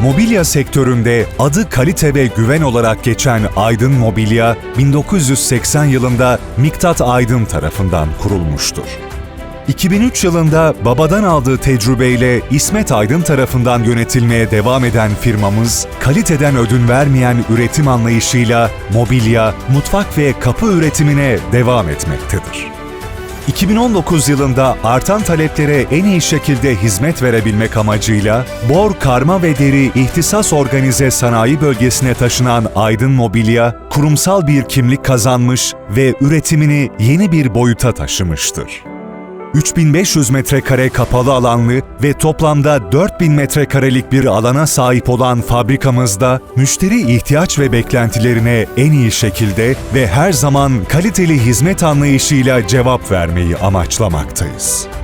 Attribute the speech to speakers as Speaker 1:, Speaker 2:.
Speaker 1: Mobilya sektöründe adı kalite ve güven olarak geçen Aydın Mobilya, 1980 yılında Miktat Aydın tarafından kurulmuştur. 2003 yılında babadan aldığı tecrübeyle İsmet Aydın tarafından yönetilmeye devam eden firmamız, kaliteden ödün vermeyen üretim anlayışıyla mobilya, mutfak ve kapı üretimine devam etmektedir. 2019 yılında artan taleplere en iyi şekilde hizmet verebilmek amacıyla Bor Karma ve Deri İhtisas Organize Sanayi Bölgesi'ne taşınan Aydın Mobilya, kurumsal bir kimlik kazanmış ve üretimini yeni bir boyuta taşımıştır. 3500 metrekare kapalı alanlı ve toplamda 4000 metrekarelik bir alana sahip olan fabrikamızda müşteri ihtiyaç ve beklentilerine en iyi şekilde ve her zaman kaliteli hizmet anlayışıyla cevap vermeyi amaçlamaktayız.